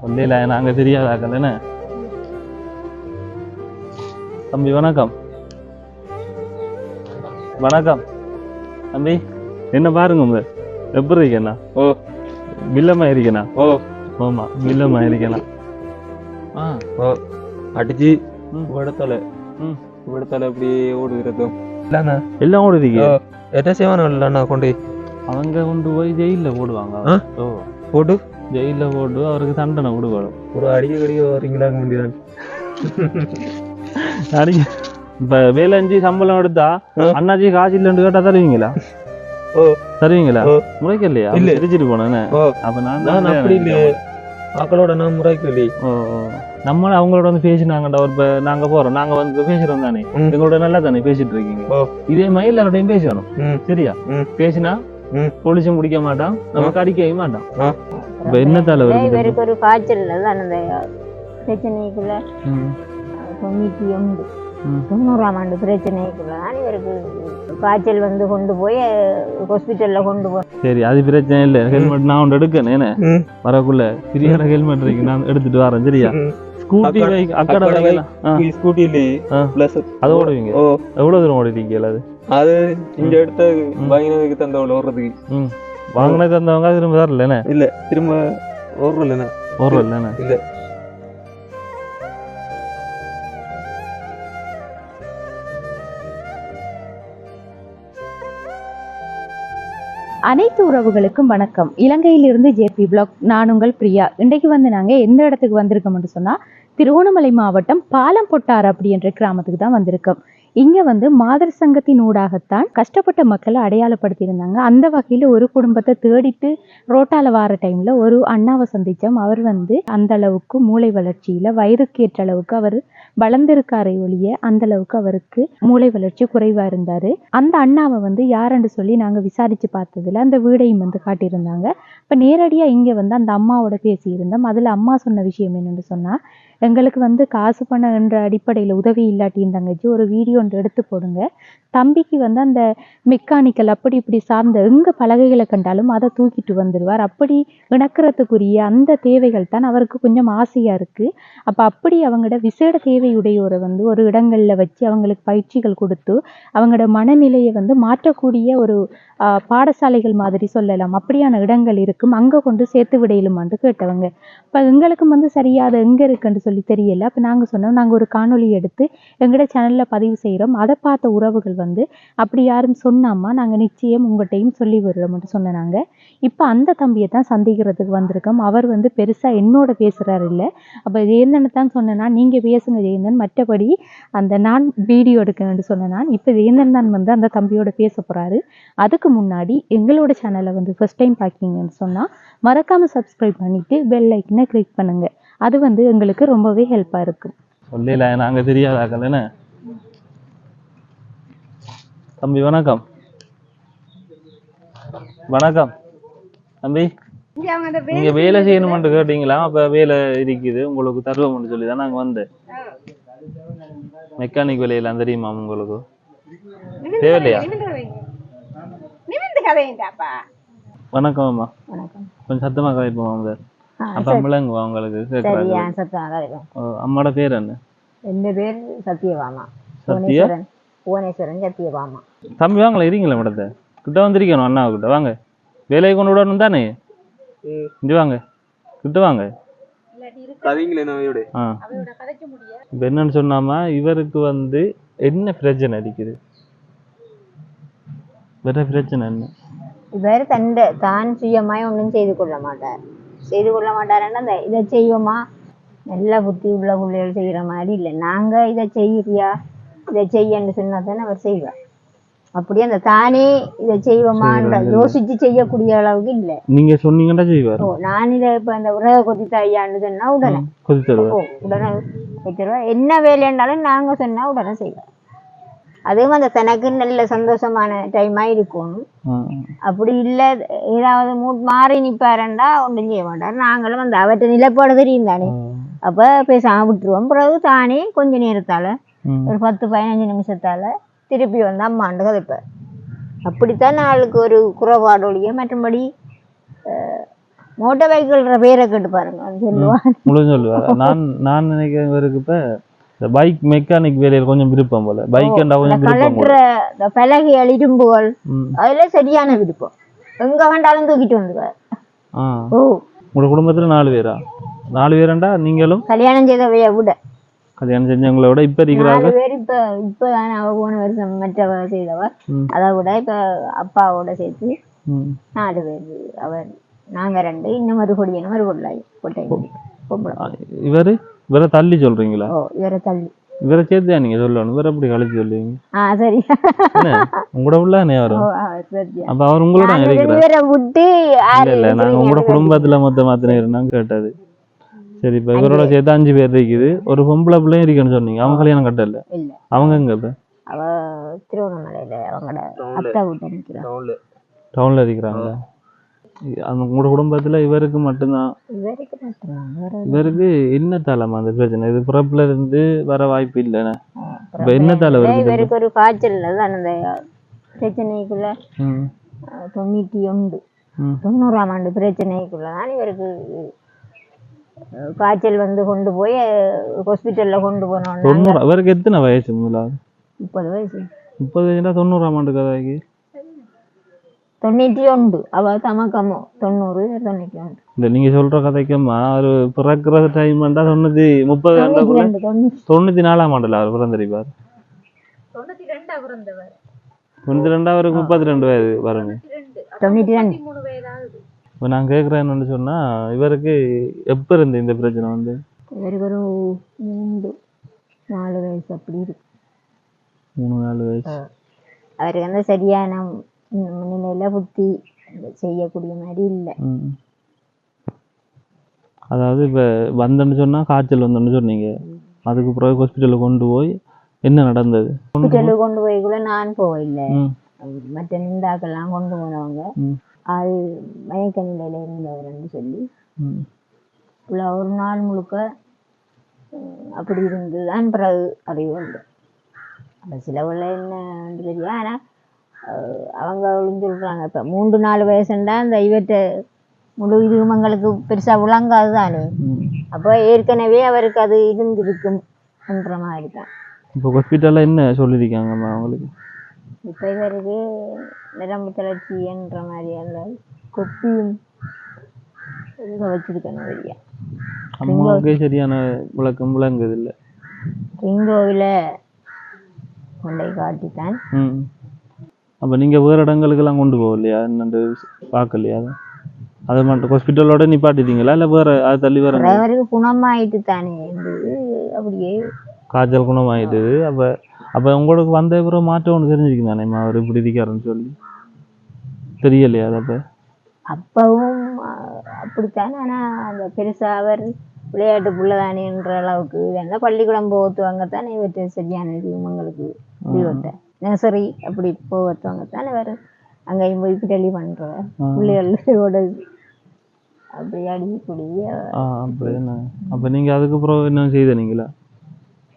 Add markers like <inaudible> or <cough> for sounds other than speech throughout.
ஒல்லையில நாங்க தெரியாதாக்கல் என்ன தம்பி வணக்கம். வணக்கம். தம்பி என்ன பாருங்க உங்க? எப்படி இருக்கேண்ணா? ஓ. வில்லமா இருக்கேண்ணா ஓ. ஆமா வில்லமா இருக்கேண்ணா ஆ. ஓ அடிச்சு. விடத்தல ம். விடத்தல அப்படியே ஓடுகிறது. இல்லண்ணா. எல்லாம் கூட இருக்கே ஓ என்ன செய்வானோ இல்லண்ணா கொண்டு அவங்க கொண்டு போய் ஜெயில போடுவாங்க. ஆ? ஓ. போட்டு ஜெயில போட்டு அவருக்கு தண்டனை கொடுக்கணும் ஒரு அடிக்க கடிக்க வரீங்களா முடியாது அடிங்க இப்ப வேலஞ்சு சம்பளம் எடுத்தா. அண்ணாச்சி காசு இல்லைன்னு கேட்டா தருவீங்களா ஓ தருவீங்களா. முறைக்கலையா இல்ல. சிரிச்சிட்டு போனேன்னு அப்ப நான் நான் தான் அப்படி இல்லையே மக்களோட நான் முறைக்கலி ஓ. நம்ம அவங்களோட வந்து பேசினாங்கடா ஒரு இப்ப நாங்க போறோம் நாங்க வந்து பேசுறோம் தானே. எங்களோட நல்லா தானே பேசிட்டு இருக்கீங்க. இதே மாதிரி எல்லாரோடையும் பேசணும் சரியா. பேசினா. போலீஸும் முடிக்க மாட்டான் நமக்கு அடிக்கவே மாட்டான். இப்ப என்னத்தால வருது இவருக்கு ஒரு காய்ச்சல் தான் அந்த பிரச்சனைக்குள்ள. தொண்ணூற்றி ஒன்று. தொண்ணூறாம் ஆண்டு பிரச்சனைக்குள்ள தான் இவருக்கு காய்ச்சல் வந்து கொண்டு போய் ஹாஸ்பிட்டல்ல கொண்டு போய். சரி அது பிரச்சனை இல்ல. ஹெல்மெட் நான் ஒன்று எடுக்கணும் என்ன. வரக்குள்ள பிரியாட ஹெல்மெட் இருக்கு நான் எடுத்துட்டு வரேன் சரியா. ஸ்கூட்டி பைக் அக்கடை பைக் ஸ்கூட்டிலே. பிளஸ் அதை ஓடுவீங்க? ஓ. எவ்வளவு தூரம் ஓடிட்டீங்க அது? அது இங்க எடுத்த வாங்கினதுக்கு தந்தவள ஓடுறதுக்கு. வாங்கினது தந்தவங்க திரும்ப தரல என்ன? இல்ல திரும்ப ஓடுறல ஒரு இல்லைண்ணே இல்ல அனைத்து உறவுகளுக்கும் வணக்கம். இலங்கையிலிருந்து ஜேபி பிளாக் நான் உங்கள் பிரியா. இன்றைக்கு வந்து நாங்கள் எந்த இடத்துக்கு வந்திருக்கோம்னு சொன்னால் திருவோணமலை மாவட்டம் பாலம் பொட்டார் அப்படி என்ற கிராமத்துக்கு தான் வந்திருக்கோம். இங்கே வந்து மாதர் சங்கத்தின் ஊடாகத்தான் கஷ்டப்பட்ட மக்களை அடையாளப்படுத்தியிருந்தாங்க. அந்த வகையில் ஒரு குடும்பத்தை தேடிட்டு ரோட்டால வார டைமில் ஒரு அண்ணாவை சந்தித்தோம் அவர் வந்து அந்த அளவுக்கு மூளை வளர்ச்சியில் வயதுக்கேற்ற அளவுக்கு அவர் வளர்ந்திருக்காரே ஒழிய அந்த அளவுக்கு அவருக்கு மூளை வளர்ச்சி குறைவாக இருந்தார். அந்த அண்ணாவை வந்து யாருன்னு சொல்லி நாங்கள் விசாரித்து பார்த்ததுல அந்த வீடையும் வந்து காட்டியிருந்தாங்க. இப்போ நேரடியாக இங்கே வந்து அந்த அம்மாவோட பேசியிருந்தோம். அதில் அம்மா சொன்ன விஷயம் என்னென்னு சொன்னால் எங்களுக்கு வந்து காசு பணம் என்ற அடிப்படையில் உதவி இல்லாட்டியும் தங்கச்சி ஒரு வீடியோ ஒன்று எடுத்து போடுங்க. தம்பிக்கு வந்து அந்த மெக்கானிக்கல் அப்படி இப்படி சார்ந்த எங்கே பலகைகளை கண்டாலும் அதை தூக்கிட்டு வந்துடுவார் அப்படி இணக்கிறதுக்குரிய அந்த தேவைகள் தான் அவருக்கு கொஞ்சம் ஆசையாக இருக்குது அப்போ அப்படி அவங்களோட விசேட தேவையுடையோரை வந்து ஒரு இடங்களில் வச்சு அவங்களுக்கு பயிற்சிகள் கொடுத்து அவங்களோட மனநிலையை வந்து மாற்றக்கூடிய ஒரு பாடசாலைகள் மாதிரி சொல்லலாம். அப்படியான இடங்கள் இருக்கும். அங்கே கொண்டு சேர்த்து விடையிலுமான்னு கேட்டவங்க. இப்போ எங்களுக்கும் வந்து சரியாக அது எங்கே இருக்குன்னு சொல்லி சொல்லி தெரியல. அப்போ நாங்கள் சொன்னோம் நாங்கள் ஒரு காணொலி எடுத்து எங்களோட சேனலில் பதிவு செய்கிறோம் அதை பார்த்த உறவுகள் வந்து அப்படி யாரும் சொன்னாமா? நாங்கள் நிச்சயம் உங்கள்கிட்டையும் சொல்லி விடுறோம்னு சொன்னாங்க. இப்போ அந்த தம்பியை தான் சந்திக்கிறதுக்கு வந்திருக்கோம். அவர் வந்து பெருசாக என்னோட பேசுகிறாரு இல்லை. அப்போ ஜெயந்தனை தான் சொன்னேன்னா நீங்கள் பேசுங்க ஜெயந்தன். மற்றபடி அந்த நான் வீடியோ எடுக்கணும்னு சொன்னேன் நான் இப்போ ஜெயந்தன் தான் வந்து அந்த தம்பியோட பேச போகிறாரு அதுக்கு முன்னாடி எங்களோட சேனலை வந்து ஃபஸ்ட் டைம் பார்க்கிங்கன்னு சொன்னால் மறக்காமல் சப்ஸ்கிரைப் பண்ணிவிட்டு பெல் ஐக்கனை கிளிக் பண்ணுங்கள் அது வந்து எங்களுக்கு ரொம்பவே ஹெல்ப்பாக இருக்கும் சொல்லல நாங்க தெரியாதாக்கல் என்ன? தம்பி வணக்கம். வணக்கம். தம்பி நீங்க வேலை செய்யணும்னு கேட்டீங்களா? அப்ப வேலை இருக்குது உங்களுக்கு தருவோம்னு சொல்லி தான் நாங்க வந்தேன். மெக்கானிக் வேலையெல்லாம் தெரியுமா உங்களுக்கு? தேவையில்லையா? வணக்கம் அம்மா. வணக்கம். கொஞ்சம் சத்தமா ஆ, அப்ப. முழங்குவா உங்களுக்கு அம்மாவோட பேர் என்ன? என் பேர் சத்யபாமா. சத்யா? புவனேஸ்வரன் சத்யபாமா. தம்பி வாங்களேன் இருங்களேன் மேடத்தை. கிட்ட வந்திருக்கணும் அண்ணா கிட்ட வாங்க. வேலையை கொண்டு விடணும் தானே? இங்க வாங்க. கிட்ட வாங்க. இப்போ என்னன்னு சொன்னாமா இவருக்கு வந்து என்ன பிரச்சனை அடிக்குது? வேற பிரச்சனை என்ன? இவர் தண்ட தான் சுயமாய் ஒன்றும் செய்து கொள்ள மாட்டார். செய்து கொள்ள மாட்டாருன்னா இந்த இதை செய்வோமா? நல்ல புத்தி உள்ள பிள்ளைகள் செய்கிற மாதிரி இல்லை. நாங்கள் இதை செய்யறியா? இதை செய்யன்னு சொன்னா தானே அவர் செய்வார். அப்படியே அந்த தானே இதை செய்வோமான்ற. யோசிச்சு செய்யக்கூடிய அளவுக்கு இல்லை. நீங்க சொன்னீங்கன்னா செய்வார். ஓ நான் இதை இப்போ இந்த உரக கொத்தி தாயான்னு சொன்னா உடனே. கொதி தருவார் ஓ உடனே வைத்திருவா என்ன வேலைன்னாலும் நாங்க சொன்னா உடனே செய்வார் அதுவும் அந்த தனக்கு நல்ல சந்தோஷமான டைமா இருக்கணும் அப்படி இல்லை ஏதாவது மூட் மாறி நிப்பாருண்டா ஒன்றும் செய்ய மாட்டார். நாங்களும் அந்த அவற்றை நிலைப்பாடு தெரியும் தானே அப்போ பேசாம விட்டுருவோம். பிறகு தானே கொஞ்ச நேரத்தால ஒரு பத்து பதினஞ்சு நிமிஷத்தால திருப்பி வந்து அம்மாண்டு கதைப்பார். அப்படித்தான் ஆளுக்கு ஒரு குறைபாடொழிய மற்றபடி மோட்டார் பைக்குன்ற பேரை கேட்டு பாருங்க சொல்லுவான் சொல்லுவார். நான் நான் நினைக்கிறேன் இவருக்கு இப்ப இந்த பைக் மெக்கானிக் வேலையில கொஞ்சம் விருப்பம் போல. பைக் கொஞ்சம் விருப்பம் போல? இந்த பலகை அழிடும்புகள் ம். அதுல சரியான விருப்பம். எங்க வேண்டாலும் தூக்கிட்டு வந்துருவார். ஓ. உங்களோட குடும்பத்துல நாலு பேரா? நாலு பேரண்டா நீங்களும்? கல்யாணம் செய்தவைய விட. கல்யாணம் செஞ்சவங்கள விட இப்ப இருக்கிறாங்க பேர் இப்ப இப்ப அவ போன வருஷம் மற்றவ செய்தவ. அதை விட இப்ப அப்பாவோட சேர்த்து. நாலு பேர். அவர் நாங்க ரெண்டு இன்னும் ஒரு கொடியனும் ஒரு கொள்ளாய் கொட்டை பொம்பளை. ஆ, இவரு? இவரை தள்ளி சொல்றீங்களா? இவரை தள்ளி. இவரை சேர்த்து நீங்க சொல்லணும். இவரை எப்படி கழிச்சு சொல்லுவீங்க? ஆ சரி. என்ன? உங்களோட உள்ளானே ஓ வரும்? ஆ, சரி அப்ப அவர் உங்களோட இல்ல இல்ல நாங்க உங்களோட குடும்பத்துல மொத்த மாத்தினு கேட்டது சரி இப்ப இவரோட சேர்த்து அஞ்சு பேர் இருக்குது. ஒரு பொம்பளை பிள்ளையும் இருக்குன்னு சொன்னீங்க. அவங்க கல்யாணம் கட்டல. இல்ல. அவங்க எங்க இப்ப திருவண்ணாமலையில அவங்களோட அத்தை வீட்டை நிக்கிறா டவுன்ல இருக்கிறாங்க உங்களோட குடும்பத்துல இவருக்கு மட்டும்தான்? இவருக்கு மட்டும்தான். இவருக்கு என்ன தலைமா அந்த பிரச்சனை? இது பிறப்புல இருந்து வர வாய்ப்பு இல்லைண்ணே. இப்ப என்ன தலை இவருக்கு ஒரு காய்ச்சல் தான் அந்த பிரச்சனைக்குள்ள தொண்ணூத்தி ஒன்று. தொண்ணூறாம் ஆண்டு பிரச்சனைக்குள்ள தான் இவருக்கு காய்ச்சல் வந்து கொண்டு போய் ஹாஸ்பிட்டல்ல கொண்டு போனோம்னா தொண்ணூறு இவருக்கு எத்தனை வயசு முதலாவது? முப்பது வயசு. முப்பது வயசுனா தொண்ணூறாம் ஆண்டு கதைக்கு. தொண்ணூற்றி ஒன்று. அவ தமக்கமோ தொண்ணூறு தொண்ணூற்றி ஒன்று. இந்த நீங்க சொல்ற கதைக்கம்மா அவர் பிறக்கிற டைம் தொண்ணூத்தி முப்பது தொண்ணூற்றி ரெண்டு தொண்ணூற்றி. தொண்ணூத்தி நாலாம் ஆண்டுல அவர் பிறந்திருப்பார் தொண்ணூத்தி ரெண்டா அவருக்கு முப்பத்தி ரெண்டு வயது வருங்க. தொண்ணூற்றி ரெண்டு. இப்ப நான் கேக்குறேன்னு சொன்னா இவருக்கு எப்ப இருந்து இந்த பிரச்சனை வந்து? இவருக்கு ஒரு மூன்று நாலு வயசு அப்படி இருக்கு. மூணு நாலு வயசு. அவருக்கு வந்து சரியான நிலையில புத்தி செய்யக்கூடிய மாதிரி இல்லை. அதாவது இப்ப வந்தேன்னு சொன்னா காய்ச்சல் வந்தேன்னு சொன்னீங்க. அதுக்கு பிறகு ஹாஸ்பிட்டலுக்கு கொண்டு போய் என்ன நடந்தது? ஹாஸ்பிட்டலுக்கு கொண்டு போய் கூட நான் போகல. மற்ற நிந்தாக்கெல்லாம் கொண்டு போனவங்க. அது மயக்க நிலையில இருந்தவர்னு சொல்லி. உள்ள ஒரு நாள் முழுக்க அப்படி இருந்து தான் பிறகு அறிவு உண்டு அந்த சிலவுல என்ன தெரியும்? ஆனால் அவங்க சொல்றாங்க இப்போ மூன்று நாலு வயசுண்டா அந்த இவற்றை முழு இதுமங்களுக்கு பெருசா விளங்காது தானே. அப்போ ஏற்கனவே அவருக்கு அது இருந்திருக்கும் என்ற மாதிரி தான் இப்போ ஹாஸ்பிட்டல்ல என்ன சொல்லியிருக்காங்கம்மா அவங்களுக்கு? இப்போ இவருக்கு நரம்பு தளர்ச்சி என்ற மாதிரி அந்த கொப்பியும் வச்சிருக்கணும் வெளியா அம்மாவுக்கே சரியான விளக்கம் விளங்குது இல்லை ரிங்கோவில் கொண்டை காட்டித்தான். அப்போ நீங்கள் வேறு இடங்களுக்கெல்லாம் கொண்டு போகலையா? என்னண்டு பார்க்கலையா? அதை மட்டும் ஹாஸ்பிட்டலோட நிப்பாட்டிட்டீங்களா? இல்லை வேறு அதை தள்ளி வேற எங்க? அவருக்கு குணமாயிட்டு தானே அப்படியே. காய்ச்சல் குணமாயிட்டுது. அப்போ அப்போ உங்களுக்கு வந்த பிறகு மாற்றம் ஒன்று தெரிஞ்சிருக்கு தானேம்மா அவர் இப்படி இருக்காருன்னு சொல்லி. தெரியலையா அது அப்போ? அப்பவும் அப்படித்தான். ஆனா அந்த பெருசா அவர் விளையாட்டு புள்ளதானேன்ற அளவுக்கு. இதெல்லாம் பள்ளிக்கூடம் போகத்துவாங்க தானே இவற்றை சரியான இது உங்களுக்கு நர்சரி அப்படி போகத்துவாங்க தானே இவர் அங்கேயும் போய் பிடலி பண்ற. பிள்ளைகளோட அப்படி அடி குடி ஆ அப்படி என்ன? அப்போ நீங்கள் அதுக்கப்புறம் என்ன செய்த நீங்களா?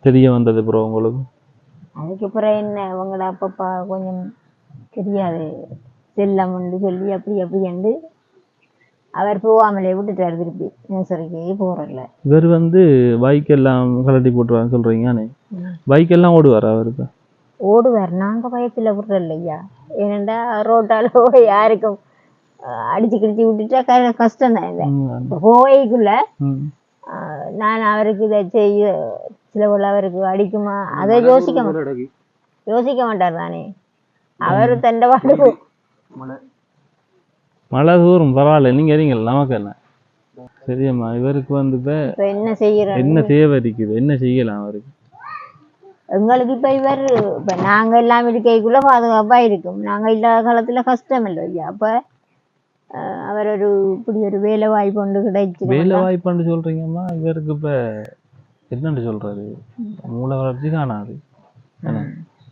தெரிய வந்தது ப்ரோ உங்களுக்கு? அதுக்கப்புறம் என்ன? அவங்கள அப்பப்பா கொஞ்சம் தெரியாது. செல்லம்னு சொல்லி அப்படி அப்படின்ட்டு அவர் போகாமலே விட்டுட்டார் திருப்பி. நர்சரிக்கு போறல இவர் வந்து பைக் எல்லாம் கலட்டி போட்டுருவான்னு சொல்கிறீங்க பைக் எல்லாம் ஓடுவார் அவர் இப்போ ஓடுவார். நாங்க பயத்துல விடுறோம் ஐயா ஏனண்டா ரோட்டால போய் யாருக்கும் அடிச்சு கிடிச்சு விட்டுட்டா க- கஷ்டம் தான் இது. போய்க்குள்ள நான் அவருக்கு இதை செய்ய சில உள்ள அவருக்கு அடிக்குமா? அதை யோசிக்க மாட்டார். யோசிக்க மாட்டார் தானே? அவர் தண்டவாடு மழை தூரம் பரவாயில்ல. நீங்க இருங்கள் நமக்கு என்ன? சரியம்மா இவருக்கு வந்து என்ன செய்யறோம் என்ன தேவை இருக்குது என்ன செய்யலாம் அவருக்கு? எங்களுக்கு இப்ப இவர் இப்ப நாங்க எல்லாம் இருக்கைக்குள்ள பாதுகாப்பா இருக்கும். நாங்க இல்லாத காலத்துல கஷ்டம் இல்லை ஐயா அப்ப அவர் ஒரு இப்படி ஒரு வேலை வாய்ப்பு ஒன்று கிடைச்சு வேலை வாய்ப்புன்னு சொல்றீங்கம்மா இவருக்கு இப்ப என்னன்னு சொல்றாரு? மூளை வளர்ச்சி காணாது?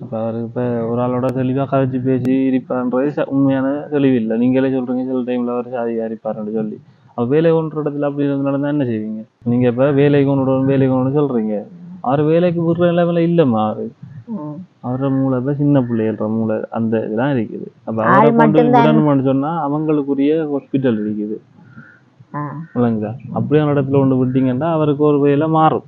அப்ப அவருக்கு இப்ப ஒரு ஆளோட தெளிவா கதைச்சு பேசி இருப்பான்றது ச- உண்மையான தெளிவு இல்லை நீங்களே சொல்றீங்க சில டைம்ல அவர் சாதியா இருப்பாருன்னு சொல்லி. அப்ப வேலை கொண்டு இடத்துல அப்படி இருந்து நடந்தா என்ன செய்வீங்க? நீங்க இப்ப வேலை கொண்டு வேலை கொண்டு சொல்றீங்க. அவர் வேலைக்கு விடுற நிலைமையில இல்லம்மா அவரு ம். அவரோட மூளை இப்ப சின்ன பிள்ளைகள மூளை அந்த இதெல்லாம் இருக்குது அப்ப அவரை கொண்டு. விடணும்னு சொன்னா அவங்களுக்குரிய ஹாஸ்பிட்டல் இருக்குது. இல்லைங்களா அப்படியான இடத்துல ஒன்று விட்டீங்கன்னா அவருக்கு ஒரு வேலை மாறும்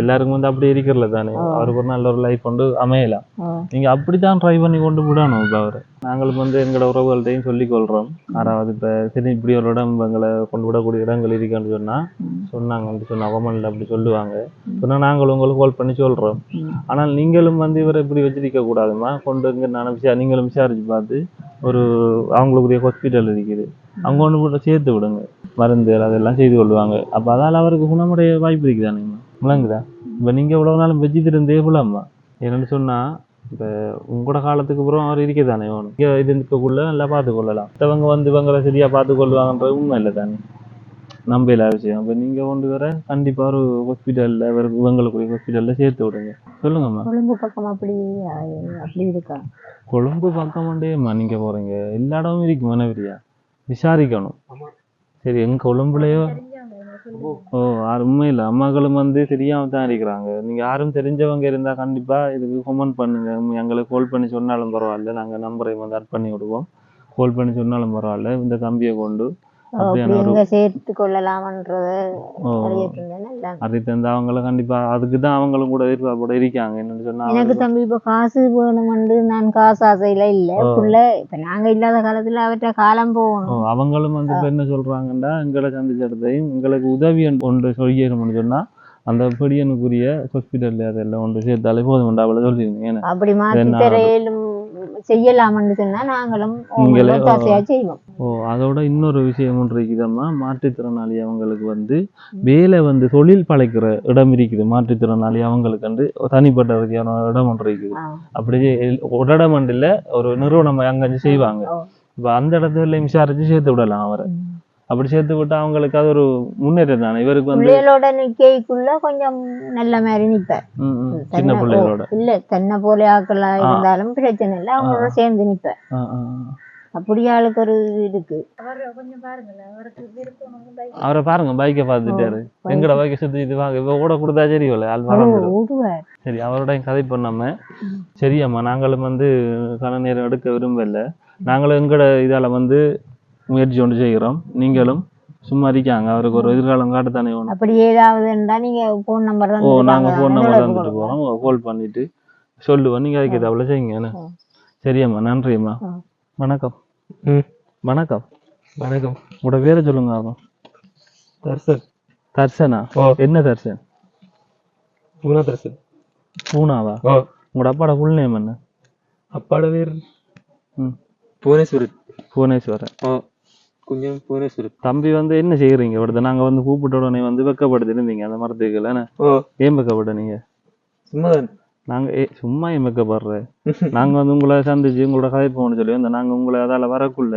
எல்லாருக்கும் வந்து அப்படி இருக்கிறல தானே. அவருக்கு ஒரு நல்ல ஒரு லைஃப் கொண்டு அமையலாம். நீங்க அப்படித்தான் ட்ரை பண்ணி கொண்டு விடணும் இப்ப அவரை. நாங்களும் வந்து எங்களோட உறவுகள்ட்டையும் சொல்லிக் கொள்றோம் யாராவது இப்ப சரி இப்படி ஒரு இடம் எங்களை கொண்டு விடக்கூடிய இடங்கள் இருக்குன்னு சொன்னா சொன்னாங்கன்னு சொன்னா கவர்மெண்ட்ல அப்படி சொல்லுவாங்க. சொன்னா நாங்களும் உங்களுக்கு கால் பண்ணி சொல்றோம். ஆனால் நீங்களும் வந்து இவரை இப்படி வச்சிருக்க கூடாதுமா கொண்டு இங்க நான் விசா நீங்களும் விசாரிச்சு பார்த்து ஒரு அவங்களுக்குரிய ஹாஸ்பிட்டல் இருக்குது. அங்க ஒன்று கூட சேர்த்து விடுங்க. மருந்து அதெல்லாம் செய்து கொள்வாங்க. அப்ப அதால அவருக்கு குணமடைய வாய்ப்பு இருக்குதானேம்மா? விளங்குதா? இப்ப நீங்க இவ்வளவு நாளும் வச்சுட்டு இருந்தே போலாம்மா என்னன்னு சொன்னா இப்ப உங்களோட காலத்துக்கு அப்புறம் அவர் இருக்கதானே வேணும் இங்க இது இருக்கக்குள்ள நல்லா பார்த்து கொள்ளலாம் மற்றவங்க வந்து இவங்களை சரியா பார்த்து கொள்வாங்கன்றது உண்மை இல்லை தானே? நம்ப இல்லாத விஷயம். இப்ப நீங்க கொண்டு வர கண்டிப்பா ஒரு ஹாஸ்பிட்டல்ல இவங்களுக்குரிய ஹாஸ்பிட்டல்ல சேர்த்து விடுங்க. சொல்லுங்கம்மா கொழும்பு பக்கம் அப்படி அப்படி இருக்கா? கொழும்பு பக்கமாண்டேம்மா நீங்க போறீங்க. எல்லா இடமும் இருக்கு மனவரியா விசாரிக்கணும். சரி எங்க கொழும்புலயோ ஓ யார் உண்மையில் அம்மாக்களும் வந்து தெரியாம தான் இருக்கிறாங்க. நீங்க யாரும் தெரிஞ்சவங்க இருந்தா கண்டிப்பா இதுக்கு கமெண்ட் பண்ணுங்க. எங்களுக்கு கால் பண்ணி சொன்னாலும் பரவாயில்ல. நாங்க நம்பரை வந்து ஆட் பண்ணி விடுவோம். கால் பண்ணி சொன்னாலும் பரவாயில்ல. இந்த தம்பியை கொண்டு சேர்த்து கொள்ளலாமன்றத அதை தந்து அவங்கள கண்டிப்பா அதுக்கு தான் அவங்களும் கூட எதிர்பார்ப்போட இருக்காங்க. என்னன்னு சொன்னா எனக்கு தம்பி இப்ப காசு வேணுமென்று நான் காசு ஆசையில இல்ல. புள்ள இப்ப நாங்க இல்லாத காலத்துல அவற்றை காலம் போகணும். அவங்களும் வந்து இப்ப என்ன சொல்றாங்கன்னா எங்களை சந்திச்ச இடத்தையும் எங்களுக்கு உதவி ஒன்று சொல்லிடணும்னு சொன்னா அந்த பிடியனுக்குரிய ஹாஸ்பிட்டல்ல அதெல்லாம் ஒன்று சேர்த்தாலே போதும் அவளை சொல்லிருந்தீங்க ஏன்னா அப்படி மாற்றி செய்யலாம்னு சொன்னா நாங்களும் செய்வோம். ஓ அதோட இன்னொரு விஷயம் ஒன்று இருக்குதம்மா. மாற்றுத்திறனாளி அவங்களுக்கு வந்து வேலை வந்து தொழில் பழைக்கிற இடம் இருக்குது. மாற்றுத்திறனாளி அவங்களுக்கு வந்து தனிப்பட்ட வகையான இடம் ஒன்று இருக்குது. அப்படியே எல்- ஒரு இல்ல நிறுவனம் அங்கே செய்வாங்க. இப்போ அந்த இடத்துல விசாரிச்சு சேர்த்து விடலாம் அவரை. அப்படி சேர்த்து விட்டா அவங்களுக்கு அது ஒரு முன்னேற்றம் தானே? இவருக்கு வந்து பிள்ளைகளோட நிக்கைக்குள்ள கொஞ்சம் நல்ல மாதிரி ம், சின்ன பிள்ளைகளோட இல்ல தன்னை போல ஆக்களா இருந்தாலும் பிரச்சனை இல்லை. அவங்களோட சேர்ந்து ஆ. அப்படி ஆளுக்கு ஒரு இது இருக்கு. அவரை பாருங்க பைக்கை பார்த்துட்டாரு எங்கட பைக்கை சுத்தி இது வாங்க? இவ ஓட கொடுத்தா சரி இல்லை ஆள் ஓடுவார். சரி அவரோட கதை பண்ணாம. சரியம்மா நாங்களும் வந்து கன நேரம் எடுக்க விரும்பல. நாங்களும் எங்கட இதால வந்து முயற்சி ஒன்று செய்கிறோம். நீங்களும் சும்மா இருக்காங்க. அவருக்கு ஒரு எதிர்காலம் காட்டத்தானே வேணும். அப்படி ஏதாவது இருந்தா நீங்க போன் நம்பர் ஓ நாங்க போன் நம்பர் தந்துட்டு போறோம். கால் பண்ணிட்டு சொல்லுவோம். நீங்க அதுக்கு ஏதாவது செய்யுங்க. சரியம்மா நன்றிம்மா. ஆ. வணக்கம். ம். வணக்கம். வணக்கம். உங்களோட பேரை சொல்லுங்க ஆகும் தர்சன். தர்சனா. என்ன தர்சன்? பூனா தர்சன். பூனாவா? உங்களோட அப்பாட ஃபுல் நேம் என்ன? அப்பாட பேர் ம். புவனேஸ்வரன். புவனேஸ்வரன். ஓ கொஞ்சம் தம்பி வந்து என்ன செய்யறீங்க இவ்வளவு நாங்க வந்து கூப்பிட்ட உடனே வந்து வெக்கப்படுத்தி இருந்தீங்க அந்த மரத்துக்கு இல்லைன்னு ஏன் வெக்கப்பட நீங்க சும்மாதான். நாங்க ஏ சும்மா ஏன் வெக்கப்படுற? <laughs> நாங்க வந்து உங்களை சந்திச்சு உங்களோட கதைப்போம்னு சொல்லி வந்து நாங்க உங்களை அதால வரக்குள்ள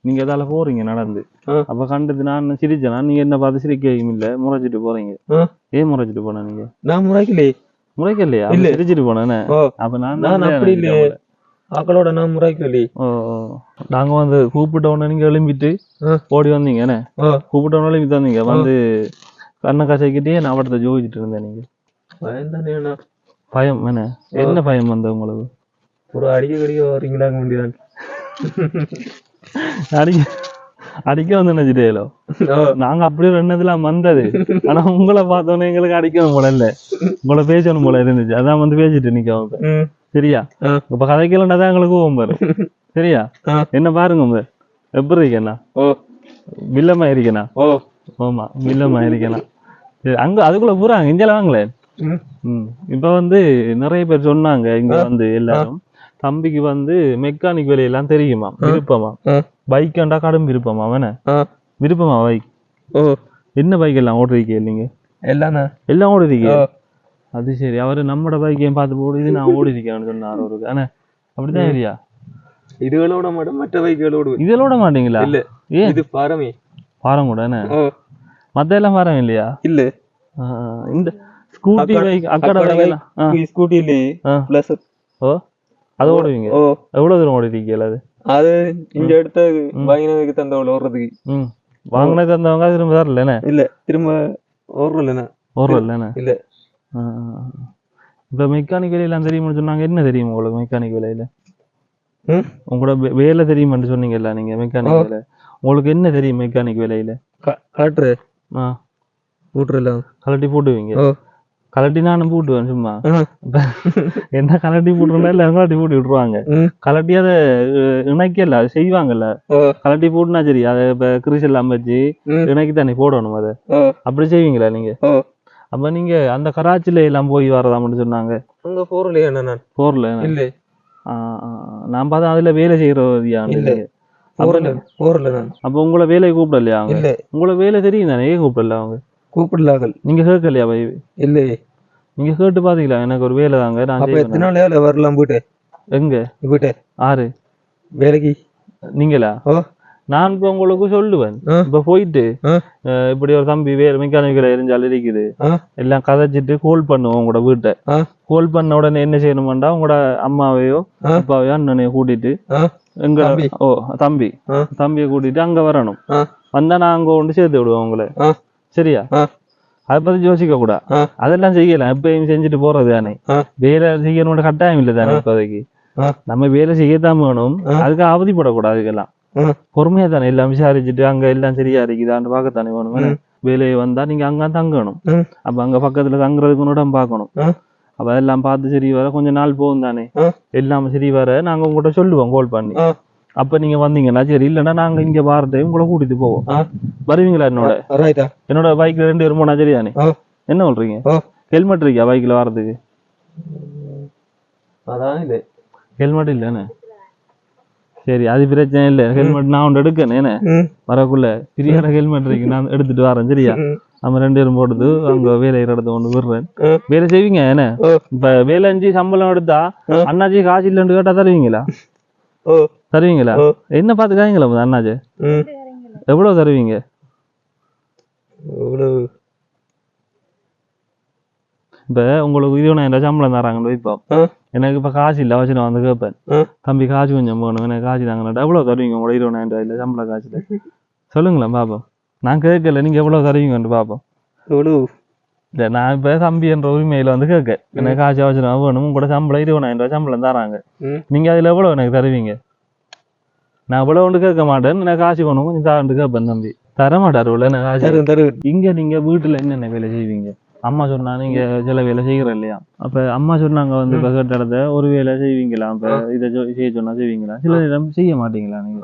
நீங்க அதால போறீங்க நடந்து. அப்ப கண்டது நான் சிரிச்சேனா. நீங்க என்ன பார்த்து சிரிக்கவும் இல்ல முறைச்சிட்டு போறீங்க. ஏன் முறைச்சிட்டு போன நீங்க? நான் முறைக்கலையே. முறைக்கலையா? சிரிச்சிட்டு போனேன். அப்ப நான் அப்படி இல்லையே. ஆக்களோட நான் ஓ ஓ. நாங்க வந்து கூப்பிட்ட உடனே நீங்க எழும்பிட்டு. ஓடி வந்தீங்க என்ன? கூப்பிட்ட உடனே எழும்பி வந்தீங்க. வந்து கண்ணை கசைக்கிட்டே நான் அவடத்தை ஜோதிச்சுட்டு இருந்தேன் நீங்க. பயந்தானே அண்ணா. பயம் என்ன? என்ன பயம் வந்த உங்களுக்கு? ஒரு அடிக்க கடிக்க வரீங்களா வேண்டியதான் அடிக்க அடிக்க வந்து நினைச்சிட்டேலோ நாங்க அப்படியே ரெண்டதுலாம் வந்தது. ஆனா உங்களை பார்த்தோன்னே எங்களுக்கு அடிக்கணும் போல இல்ல. உங்களை பேசணும் போல இருந்துச்சு. அதான் வந்து பேசிட்டு ம். சரியா. இப்ப கதைக்கலண்டா தான் எங்களுக்கு கோவம் வரும் சரியா. என்ன பாருங்க எப்படி இருக்கேண்ணா ஓ வில்லமா இருக்கேண்ணா ஓ ஆமா வில்லமா இருக்கேண்ணா சரி அங்க அதுக்குள்ள பூராங்க இஞ்சல வாங்களேன் இப்ப வந்து நிறைய பேர் சொன்னாங்க இங்க வந்து எல்லாரும் தம்பிக்கு வந்து மெக்கானிக் வேலையெல்லாம் தெரியுமா விருப்பமா பைக் கண்டா கடும் விருப்பமா அவன விருப்பமா பைக் என்ன பைக் எல்லாம் ஓடுறீங்க நீங்க எல்லாண்ணா எல்லாம் ஓடுறீங்க அது சரி அவரு நம்மட பைக்கையும் பார்த்து போடு இது நான் ஓடி இருக்கேன்னு சொன்னார் ஒரு ஆனா அப்படிதான் இல்லையா இதுகளோட மாட்டோம் மற்ற பைக்குகளோடு ஓட மாட்டீங்களா இல்ல ஏன் இது பாரமே பாரம் கூட மத்த எல்லாம் பாரம் இல்லையா இல்ல இந்த ஸ்கூட்டி பைக் அக்கட பைக் ஸ்கூட்டிலே ஆ. பிளஸ் ஓ அது ஓடுவீங்க ஓ எவ்வளவு தூரம் ஓடிருக்கீங்க அது அது இங்க எடுத்த வாங்கினதுக்கு தந்தவள ஓடுறதுக்கு ம் வாங்கினது தந்தவங்க திரும்ப தரல இல்ல திரும்ப ஓடுறல என்ன இல்ல. இப்ப மெக்கானிக் வேலையெல்லாம் தெரியுமான்னு சொன்னாங்க. என்ன தெரியும் உங்களுக்கு மெக்கானிக் வேலையில? உங்களோட வேலை தெரியுமான்னு சொன்னீங்கல்ல நீங்க மெக்கானிக் வேலை. உங்களுக்கு என்ன தெரியும் மெக்கானிக் வேலையில? கலட்டுரு ஆ. கூட்டுறலாம் கலட்டி போட்டுவீங்க? கலட்டி நானும் போட்டுவேன் சும்மா. <laughs> என்ன கலட்டி போட்டுருந்தா எல்லாரும் கலட்டி போட்டு விட்டுருவாங்க. கலட்டி அதை இணைக்கல அது செய்வாங்கல்ல. கலட்டி போட்டுனா சரி அதை இப்ப கிரிசெல்லாம் வச்சு ம். இணைக்கி தானே போடணும் அதை. அப்படி செய்வீங்களா நீங்க? அப்ப நீங்க அந்த கராச்சில எல்லாம் போய் வரதாம்னு சொன்னாங்க. அங்க போறலையா நான்? போர்ல இல்ல. நான் பார்த்தா அதுல வேலை. போறல போறல நான். அப்ப உங்களை வேலையை கூப்பிடலையா அவங்க? உங்களை வேலை தெரியும் தானே? ஏன் கூப்பிடல அவங்க? கூப்பிடலாங்கள் நீங்க கேட்கலையா பை இல்ல. நீங்க கேட்டு பாத்தீங்களா? எனக்கு ஒரு வேலை தாங்க நான் அப்ப. எத்தனை நாள் வேலை வரலாம் போயிட்டு எங்க? போயிட்டு ஆறு. வேலைக்கு? நீங்களா? ஓ. நான் இப்ப உங்களுக்கு சொல்லுவேன். இப்ப போயிட்டு இப்படி ஒரு தம்பி வேற மெக்கானிக்கல எரிஞ்சால் இருக்குது. எல்லாம் கதைச்சிட்டு கோல் பண்ணுவோம் உங்களோட வீட்டை. கோல் பண்ண உடனே என்ன செய்யணுமாண்டா? உங்களோட அம்மாவையோ. அப்பாவையோ அண்ணனையோ கூட்டிட்டு எங்க. ஓ தம்பி. தம்பியை கூட்டிட்டு அங்க வரணும். வந்தா நான் அங்க கொண்டு சேர்த்து விடுவேன் உங்களை. சரியா? அதை பத்தி யோசிக்க கூடாது ஆ. அதெல்லாம் செய்யலாம். எப்பயும் செஞ்சுட்டு போறது தானே. வேலை செய்யணும்னு கட்டாயம் இல்லை தானே இப்போதைக்கு. நம்ம வேலை செய்யத்தான் வேணும். அதுக்கு அவதிப்படக்கூடாது அதுக்கெல்லாம் ஆ பொறுமையா தானே எல்லாம் விசாரிச்சுட்டு அங்க எல்லாம் சரியா இருக்குதான்னு பார்க்கத்தானே வேணும்? வேலையை வந்தா நீங்க அங்க தங்கணும். அப்ப அங்க பக்கத்துல தங்குறதுக்கு இடம் பார்க்கணும். ஆ அப்ப அதெல்லாம் பார்த்து சரி வர கொஞ்ச நாள் போகும் தானே? எல்லாம் சரி வர நாங்க உங்கள்கிட்ட சொல்லுவோம் கால் பண்ணி. அப்ப நீங்க வந்தீங்கன்னா சரி இல்லைன்னா நாங்க இங்க வார டைம் உங்களை கூட்டிட்டு போவோம். வருவீங்களா என்னோட? என்னோட பைக்ல ரெண்டு பேரும் போனா சரிதானே ஓ என்ன சொல்றீங்க? ஹெல்மெட் இருக்கா பைக்ல வர்றதுக்கு அதான் இது. ஹெல்மெட் இல்லைண்ணே சரி அது பிரச்சனை இல்லை. ஹெல்மெட் நான் ஒன்று எடுக்கணும் என்ன வரக்குள்ள பிரியாட ஹெல்மெட் இருக்கு நான் எடுத்துட்டு வரேன் சரியா? நம்ம ரெண்டு பேரும் போடுது அங்க வேலை இடத்த ஒன்று விடுறேன். வேலை செய்வீங்க என்ன இப்ப வேலை அஞ்சு சம்பளம் எடுத்தா. அண்ணாச்சி காசு இல்லைன்னு கேட்டா தருவீங்களா? தருவீங்களா. என்ன முதல்ல அண்ணாச்சி எவ்வளவு தருவீங்க? இப்ப உங்களுக்கு இருபதாயிரம் சம்பளம் தராங்கன்னு வைப்போம் எனக்கு இப்ப காசு இல்லை அவசரம் வந்து கேட்பேன் தம்பி காசு கொஞ்சம் போகணும் எனக்கு காசு தாங்கண்ணா எவ்வளவு தருவீங்க உங்களோட இருபதாயிரம் ரூபாய் இல்லை சம்பள காசுல சொல்லுங்களேன் பாப்போம். நான் கேட்கல நீங்க எவ்வளவு தருவீங்கன்னு பாப்போம். எவ்வளவு? இல்ல நான் இப்ப தம்பி என்ற உரிமையில வந்து கேட்க எனக்கு காசு அவசரம் வேணும் உங்களோட சம்பளம் இருபதாயிரம் ரூபாய் சம்பளம் தராங்க. ம். நீங்க அதுல எவ்வளவு எனக்கு தருவீங்க? நான் இவ்வளவு ஒன்று கேட்க மாட்டேன் எனக்கு காசு வேணும் கொஞ்சம் தாண்டு கேட்பேன் தம்பி. தர மாட்டாரு இவ்வளவு எனக்கு காசு. தருவேன். இங்க நீங்க வீட்டுல என்னென்ன வேலை செய்வீங்க? அம்மா சொன்னா நீங்க சில வேலை செய்யற இல்லையா? அப்ப அம்மா சொன்னாங்க வந்து இப்ப கேட்ட இடத்த ஒரு வேலை செய்வீங்களா? இப்ப இதை செய்ய சொன்னா செய்வீங்களா? சில நேரம் செய்ய மாட்டீங்களா நீங்க?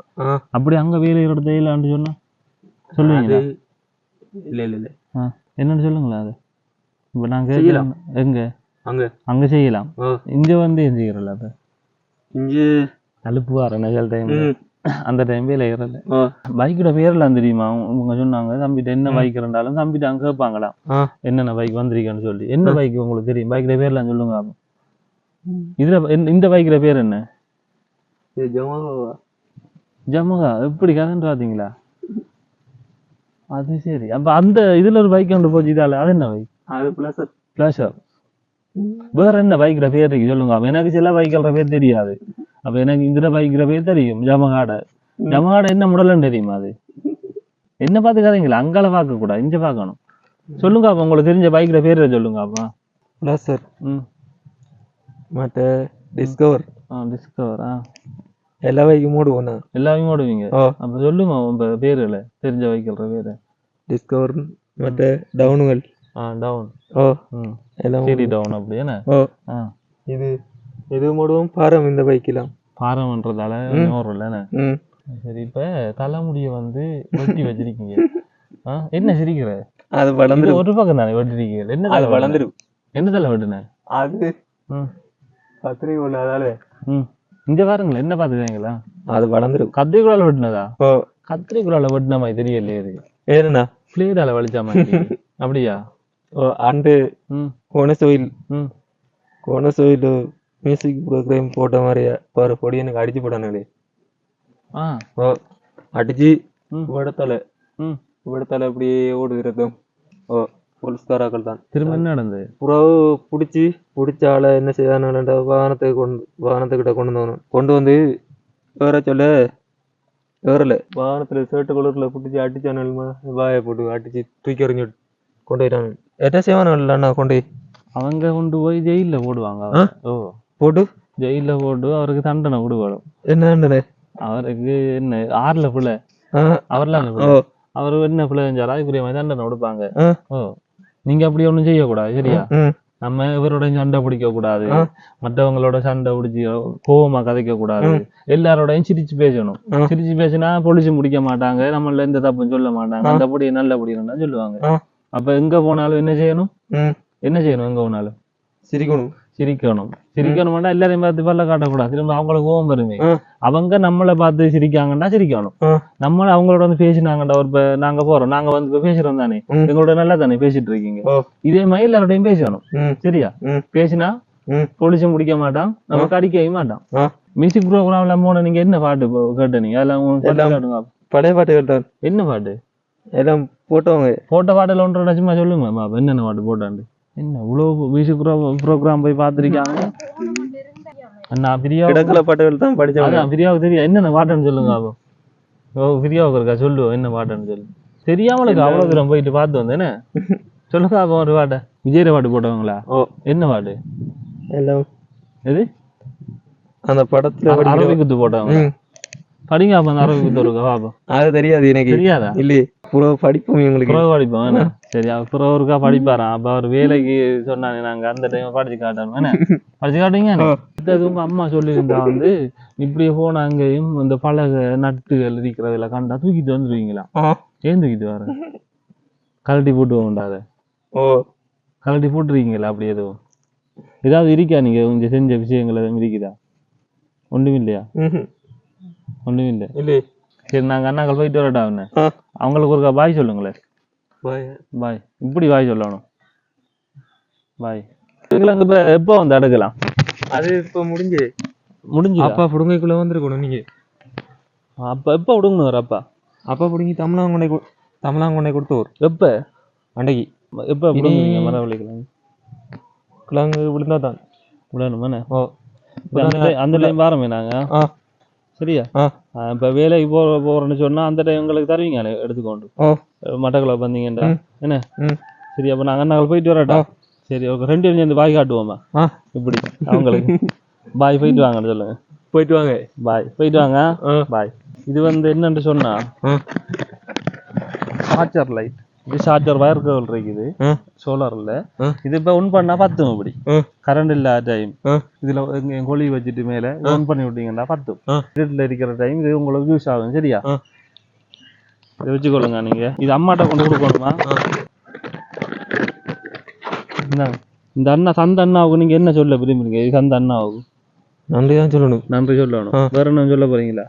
அப்படி அங்க வேலை இடத்த செய்யலான்னு சொன்னா? சொல்லுவீங்களா? இல்ல இல்ல இல்ல. என்னன்னு சொல்லுங்களேன் அது. இப்ப. கேட்கலாம் எங்க? அங்க. அங்க செய்யலாம். இங்க வந்து செய்யறல அப்ப இங்க அலுப்பு வர சில டைம் அந்த டைம் வேலை ஏறல. பைக்கோட பேர்லாம் தெரியுமா? அவங்க சொன்னாங்க தம்பிட்ட என்ன பைக் இருந்தாலும் தம்பிட்ட அங்க கேட்பாங்களாம் என்னென்ன பைக் வந்திருக்கேன்னு சொல்லி. என்ன பைக் உங்களுக்கு தெரியும்? பைக்ல பேர்லாம் சொல்லுங்க. இதுல இந்த- இந்த பைக்ல பேர் என்ன? ஜமுகா எப்படி கரண்ட் பாத்தீங்களா அது சரி. அப்ப அந்த இதுல ஒரு பைக் கொண்டு போச்சு இதால. அது என்ன பைக் அது பிளாஷர் வேற என்ன பைக்ல பேர் இருக்கு சொல்லுங்க. அப்ப எனக்கு சில பைக்கள பேர் தெரியாது. அப்ப எனக்கு இந்த பைக்ல பேர் தெரியும். ஜமகாட. ஜமகாட என்ன முடலன்னு தெரியுமா அது? என்ன பாத்துக்காதீங்களா அங்கால பார்க்க கூடாது இங்க பார்க்கணும். சொல்லுங்க அப்ப. உங்களுக்கு தெரிஞ்ச பைக்ல பேர் சொல்லுங்க அப்பா. பிளஸ் ம். மற்ற டிஸ்கவர் ஆ டிஸ்கவர் ஆ. எல்லா பைக்கும் மூடுவோம் நான் எல்லாமே ஓடுவீங்க அப்ப சொல்லுங்க உங்க பேருல. தெரிஞ்ச வைக்கிற பேரு. டிஸ்கவர் மற்ற டவுனுகள் டவுன் ஓ. ம். எல்லாம் சிடி டவுன் அப்படி என்ன? ஓ. ஆ. இது இது மூடுவோம் பாரம் இந்த பைக்கெல்லாம் பாரம்ன்றதால என்ன? ம். சரி இப்ப தலைமுடிய வந்து வெட்டி வச்சிருக்கீங்க. ஆ என்ன சிரிக்கிற? அது இது வளர்ந்துரும் ஒரு பக்கம் தானே வெட்டிருக்கீங்க. என்ன அது தலை வளர்ந்துரும் என்ன தலை வெட்டுன? அது ம் கத்திரி ஒண்ணு அதால. ம். இங்க பாருங்களேன் என்ன பாத்துக்கீங்களா அது வளர்ந்துரும் கத்திரிக்குள்ளால வெட்டினதா? ஓ. கத்திரிக்குள்ளால வெட்டின மாதிரி தெரியலையே இது. ஏன்னா பிளேடால வலிச்சா மாதிரி. <laughs> அப்படியா? அண்டு கோணசோயில் கோணசோயில் மியூசிக் ப்ரோக்ராம் போட்ட மாதிரியா ஒரு பொடி எனக்கு அடிச்சு போட்டானுங்களே. ஓ அடிச்சு. விடத்தல விடத்தல அப்படியே ஓடுகிறது ஓ போலீஸ்காராக்கள் தான் திரும்ப என்ன நடந்தது? புறாவு பிடிச்சி பிடிச்ச ஆளை என்ன செய்யானுடா வாகனத்துக்கு கொண்டு வாகனத்துக்கிட்ட கொண்டு வந்தவனு கொண்டு வந்து வேற சொல்ல வேறல வாகனத்துல சேட்டு குளத்துல பிடிச்சி அடிச்சானுமா வாயை போட்டு அடிச்சு தூக்கி எறிஞ்சு கொண்டு போயிட்டானு என்ன செய்வானுங்கண்ணா கொண்டு போய் அவங்க கொண்டு போய் ஜெயில்ல போடுவாங்க. ஓ. போட்டு ஜெயில்ல போட்டு அவருக்கு தண்டனை கொடுக்கணும். என்ன அவருக்கு என்ன ஆறுல புள்ள அவர்லாம். அவர் என்ன பிள்ளை செஞ்சாரா? மாதிரி தண்டனை கொடுப்பாங்க. ஓ. நீங்க அப்படி ஒண்ணும் செய்யக்கூடாது சரியா? நம்ம இவரோட சண்டை பிடிக்க கூடாது. மற்றவங்களோட சண்டை பிடிச்சி கோவமா கதைக்க கூடாது எல்லாரோடையும் சிரிச்சு பேசணும். சிரிச்சு பேசினா பொலிச்சு முடிக்க மாட்டாங்க. நம்மள எந்த தப்பும் சொல்ல மாட்டாங்க. அந்த படி நல்லபடியா சொல்லுவாங்க. ஆ. அப்ப எங்க போனாலும் என்ன செய்யணும்? என்ன செய்யணும் எங்க போனாலும்? சிரிக்கணும். சிரிக்கணும். சிரிக்கணும்னா எல்லாரையும் பார்த்து பல்ல காட்டக்கூடாது. திரும்ப அவங்களுக்கு கோவம் வருமே. அவங்க நம்மளை பார்த்து சிரிக்காங்கன்னா சிரிக்கணும். ஆ. நம்ம அவங்களோட வந்து பேசினாங்கடா ஒரு இப்ப நாங்க போறோம். நாங்க வந்து இப்ப பேசுறோம் தானே. எங்களோட நல்லா தானே பேசிட்டு இருக்கீங்க. இதே மாதிரி எல்லாரோடையும் பேசணும். சரியா? பேசினா ம். பொலிச்சு முடிக்க மாட்டான் நமக்கு அடிக்கவே மாட்டான். மியூசிக் ப்ரோக்ராம்ல போன நீங்க என்ன பாட்டு போ- கேட்ட நீங்க? அதெல்லாம் பாட்டு காட்டுங்க. பழைய பாட்டுகள் தான் என்ன பாட்டு? எல்லாம் போட்டவங்க. போட்ட பாட்டுல ஒன்றரை சும்மா சொல்லுங்க. பாப்பா என்னென்ன பாட்டு போட்டாண்டு? என்ன இவ்வளவு மியூசிக் ப்ரோக்ராம் போய் பார்த்திருக்காங்க? அண்ணா பிரியா கிடக்கல பாட்டுகள் தான் அதான் பிரியாவுக்கு தெரியும் என்னென்ன பாட்டுன்னு சொல்லுங்க அப்போ. ஓ பிரியாவுக்கு இருக்கா? சொல்லு என்ன பாட்டுன்னு சொல்லு. தெரியாமலுக்கு அவ்வளவு தூரம் போயிட்டு பார்த்து வந்தேனே சொல்லுங்க அப்போ ஒரு பாட்டை. விஜய் பாட்டு போட்டவங்களா? ஓ. என்ன பாட்டு? எல்லாம். எது? அந்த படத்துல அரபி குத்து போட்டவங்க படிங்க அப்ப அந்த அரபி குத்து இருக்கா பாப்போம் அது தெரியாது எனக்கு. தெரியாதா? இல்லையே. புற படிப்போம் இவங்களுக்கு புறவு படிப்போம் சரி புறவருக்கா படிப்பாராம் அப்ப அவர் வேலைக்கு சொன்னாங்க நாங்க அந்த டைம் படிச்சு காட்டணும் என்ன? படிச்சு காட்டுங்க அடுத்தது உங்க அம்மா சொல்லியிருந்தா வந்து இப்படியே போன அங்கேயும் இந்த பலகை நட்டுகள் இருக்கிறதுல கண்டா தூக்கிட்டு வந்துருவீங்களா. ஏன் தூக்கிட்டு வர. கழட்டி போட்டு போண்டாத ஓ. கழட்டி போட்டுருக்கீங்களா அப்படி எதுவும் ஏதாவது இருக்கா நீங்க? கொஞ்சம் செஞ்ச விஷயங்கள் எதுவும் இருக்குதா? ஒண்ணும் இல்லையா. ஒண்ணும் இல்லை சரி நாங்க அண்ணாக்கள் போயிட்டு வரட்டா அவனை? அவங்களுக்கு ஒருக்கா பாய் சொல்லுங்களேன் பாய். பாய். இப்படி பாய் சொல்லணும். பாய். இப்ப எப்போ வந்து அடுக்கலாம்? அது இப்ப முடிஞ்சு. முடிஞ்சு அப்பா புடுங்கைக்குள்ள வந்திருக்கணும் நீங்க அப்ப எப்ப விடுங்கன்னு அப்பா? அப்பா புடுங்கி தமிழாங்கொண்டை தமிழாங்கொண்டை கொடுத்தோர். எப்ப? அன்னைக்கு. எப்ப விடுங்க மரவழிக்கலாம் கிழங்கு விழுந்தா தான் விடணுமாண்ணே? ஓ. அந்த டைம் வாரமே நாங்க. ஆ. சரியா? இப்ப வேலைக்கு போ போறேன்னு சொன்னா அந்த டைம் உங்களுக்கு தருவீங்க எடுத்துக்கொண்டு. ஓ மட்டக்களை வந்தீங்கடா. என்ன? சரி அப்ப நாங்க அண்ணாக்கள் போயிட்டு வரட்டா? சரி ஓகே. ரெண்டு பேரும் சேர்ந்து பாய் காட்டுவோமா? இப்படி அவங்களுக்கு. பாய் போயிட்டு வாங்கன்னு சொல்லுங்க. போயிட்டு வாங்க. பாய். போயிட்டு வாங்க. பாய். இது வந்து என்னன்னு சொன்னா? சார்ஜர் லைட் இது சார்ஜர் வயர் கேபிள் இருக்குது. சோலார்ல. இது இப்ப ஒன் பண்ணா பத்தும் இப்படி. கரண்ட் இல்லாத டைம் இதுல எங்க கொழி வச்சுட்டு மேல ஆன் பண்ணி விட்டீங்கன்னா பத்தும். ஆ. இருட்டுல இருக்கிற டைம் இது உங்களுக்கு யூஸ் ஆகும் சரியா? இதை வச்சுக்கொள்ளுங்க நீங்க. இது அம்மாட்ட கொண்டு கொடுக்கணுமா. இந்த அண்ணா சந்த அண்ணாவுக்கு நீங்க என்ன சொல்ல விரும்புறீங்க? இது சந்த அண்ணாவுக்கு. நன்றி தான் சொல்லணும். நன்றி சொல்லணும். வேற என்ன சொல்ல போறீங்களா?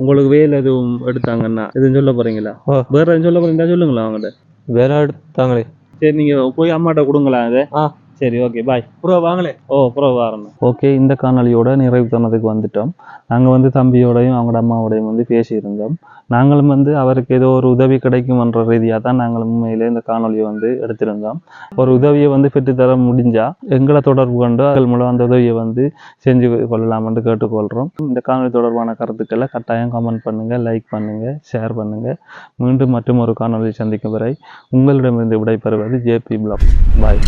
உங்களுக்கு வேலை எதுவும் எடுத்தாங்கன்னா எதுவும் சொல்ல போறீங்களா? ஓ வேற எதுவும் சொல்ல போறீங்களா? சொல்லுங்களா அவங்கள்ட்ட வேலை எடுத்தாங்களே? சரி நீங்க போய் அம்மாட்ட கொடுங்களா இதை ஆ. சரி ஓகே பாய் ப்ரோ வாங்களே. ஓ அப்புறம் வரணும். ஓகே இந்த காணொளியோட நிறைவு தருணத்துக்கு வந்துட்டோம். நாங்கள் வந்து தம்பியோடையும் அவங்களோட அம்மாவோடையும் வந்து பேசியிருந்தோம். நாங்களும் வந்து அவருக்கு ஏதோ ஒரு உதவி கிடைக்கும்ன்ற ரீதியாக தான் நாங்கள் உண்மையிலே இந்த காணொளியை வந்து எடுத்திருந்தோம். ஒரு உதவியை வந்து பெற்றுத்தர முடிஞ்சா எங்களை தொடர்பு கொண்டு அதன் மூலம் அந்த உதவியை வந்து செஞ்சு கொள்ளலாம் என்று கேட்டுக்கொள்கிறோம் இந்த காணொளி தொடர்பான கருத்துக்களை கட்டாயம் கமெண்ட் பண்ணுங்கள் லைக் பண்ணுங்கள் ஷேர் பண்ணுங்கள் மீண்டும் மற்றும் ஒரு காணொலியை சந்திக்கும் வரை உங்களிடமிருந்து விடைபெறுவது ஜேபி பிளாக் பாய்